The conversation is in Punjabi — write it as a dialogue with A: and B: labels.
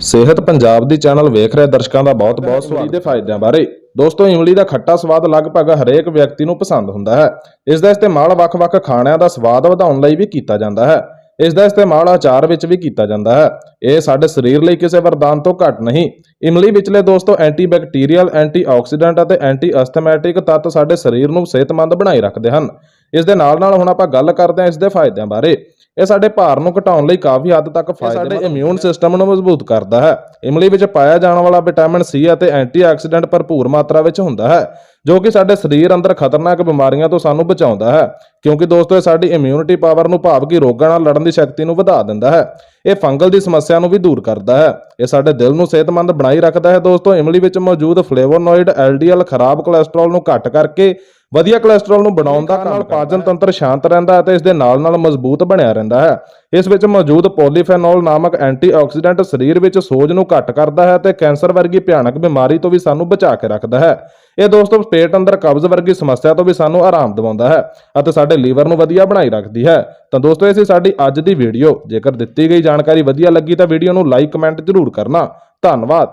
A: ਸਿਹਤ ਪੰਜਾਬ ਦੀ ਚੈਨਲ ਵੇਖ ਰਹੇ ਦਰਸ਼ਕਾਂ ਦਾ ਬਹੁਤ-ਬਹੁਤ ਸਵਾਗਤ। ਦੇ ਫਾਇਦਿਆਂ ਬਾਰੇ। ਦੋਸਤੋ ਇਮਲੀ ਦਾ ਖੱਟਾ ਸਵਾਦ ਲਗਭਗ ਹਰੇਕ ਵਿਅਕਤੀ ਨੂੰ ਪਸੰਦ ਹੁੰਦਾ ਹੈ। ਇਸ ਦਾ ਇਸਤੇਮਾਲ ਵੱਖ-ਵੱਖ ਖਾਣਿਆਂ ਦਾ ਸਵਾਦ ਵਧਾਉਣ ਲਈ ਵੀ ਕੀਤਾ ਜਾਂਦਾ ਹੈ। ਇਸ ਦਾ ਇਸਤੇਮਾਲ ਅਚਾਰ ਵਿੱਚ ਵੀ ਕੀਤਾ ਜਾਂਦਾ ਹੈ। ਇਹ ਸਾਡੇ ਸਰੀਰ ਲਈ ਕਿਸੇ ਵਰਦਾਨ ਤੋਂ ਘੱਟ ਨਹੀਂ। ਇਮਲੀ ਵਿਚਲੇ ਦੋਸਤੋ ਐਂਟੀਬੈਕਟੀਰੀਅਲ ਐਂਟੀਆਕਸੀਡੈਂਟ ਅਤੇ ਐਂਟੀ ਅਸਥਮੈਟਿਕ ਤੱਤ ਸਾਡੇ ਸਰੀਰ ਨੂੰ ਸਿਹਤਮੰਦ ਬਣਾਈ ਰੱਖਦੇ ਹਨ। ਇਸ ਦੇ ਨਾਲ ਨਾਲ ਹੁਣ ਆਪਾਂ ਗੱਲ ਕਰਦੇ ਹਾਂ ਇਸ ਦੇ ਫਾਇਦਿਆਂ ਬਾਰੇ। ਇਹ ਸਾਡੇ ਭਾਰ ਨੂੰ ਘਟਾਉਣ ਲਈ ਕਾਫੀ ਹੱਦ ਤੱਕ ਫਾਇਦੇਮੰਦ ਸਾਡੇ ਇਮਿਊਨ ਸਿਸਟਮ ਨੂੰ ਮਜ਼ਬੂਤ ਕਰਦਾ ਹੈ। ਇਮਲੀ ਵਿੱਚ ਪਾਇਆ ਜਾਣ ਵਾਲਾ ਵਿਟਾਮਿਨ ਸੀ ਅਤੇ ਐਂਟੀਆਕਸੀਡੈਂਟ ਭਰਪੂਰ ਮਾਤਰਾ ਵਿੱਚ ਹੁੰਦਾ ਹੈ ਜੋ ਕਿ ਸਾਡੇ ਸਰੀਰ ਅੰਦਰ ਖਤਰਨਾਕ ਬਿਮਾਰੀਆਂ ਤੋਂ ਸਾਨੂੰ ਬਚਾਉਂਦਾ ਹੈ ਕਿਉਂਕਿ ਦੋਸਤੋ ਇਹ ਸਾਡੀ ਇਮਿਊਨਿਟੀ ਪਾਵਰ ਨੂੰ ਭਾਵ ਕਿ ਰੋਗਾਂ ਨਾਲ ਲੜਨ ਦੀ ਸ਼ਕਤੀ ਨੂੰ ਵਧਾ ਦਿੰਦਾ ਹੈ। ਇਹ ਫੰਗਲ ਦੀ ਸਮੱਸਿਆ ਨੂੰ ਵੀ ਦੂਰ ਕਰਦਾ ਹੈ। ਇਹ ਸਾਡੇ ਦਿਲ ਨੂੰ ਸਿਹਤਮੰਦ ਬਣਾਈ ਰੱਖਦਾ ਹੈ। ਦੋਸਤੋ ਇਮਲੀ ਵਿੱਚ ਮੌਜੂਦ ਫਲੇਵੋਨੋਇਡ ਐਲਡੀਐਲ ਖਰਾਬ ਕੋਲੇਸਟ੍ਰੋਲ ਨੂੰ ਘੱਟ ਕਰਕੇ ਵਧੀਆ ਕੋਲੇਸਟ੍ਰੋਲ ਨੂੰ ਬਣਾਉਣ ਦਾ ਕੰਮ ਪਾਚਨ ਤੰਤਰ ਸ਼ਾਂਤ ਰਹਿੰਦਾ ਹੈ ਤੇ ਇਸ ਦੇ ਨਾਲ ਨਾਲ ਮਜ਼ਬੂਤ ਬਣਿਆ ਰਹਿੰਦਾ ਹੈ। ਇਸ ਵਿੱਚ ਮੌਜੂਦ ਪੋਲੀਫੇਨੋਲ ਨਾਮਕ ਐਂਟੀਆਕਸੀਡੈਂਟ ਸਰੀਰ ਵਿੱਚ ਸੋਜ ਨੂੰ ਘੱਟ ਕਰਦਾ ਹੈ ਤੇ ਕੈਂਸਰ ਵਰਗੀ ਭਿਆਨਕ ਬਿਮਾਰੀ ਤੋਂ ਵੀ ਸਾਨੂੰ ਬਚਾ ਕੇ ਰੱਖਦਾ ਹੈ। ਇਹ ਦੋਸਤੋ ਪੇਟ ਅੰਦਰ ਕਬਜ਼ ਵਰਗੀ ਸਮੱਸਿਆ ਤੋਂ ਵੀ ਸਾਨੂੰ ਆਰਾਮ ਦਿਵਾਉਂਦਾ ਹੈ ਅਤੇ ਸਾਡੇ ਲੀਵਰ ਨੂੰ ਵਧੀਆ ਬਣਾਈ ਰੱਖਦੀ ਹੈ। ਤਾਂ ਦੋਸਤੋ ਇਹ ਸੀ ਸਾਡੀ ਅੱਜ ਦੀ ਵੀਡੀਓ ਜੇਕਰ ਦਿੱਤੀ ਗਈ ਜਾਣਕਾਰੀ ਵਧੀਆ ਲੱਗੀ ਤਾਂ ਵੀਡੀਓ ਨੂੰ ਲਾਈਕ ਕਮੈਂਟ ਜ਼ਰੂਰ ਕਰਨਾ। ਧੰਨਵਾਦ।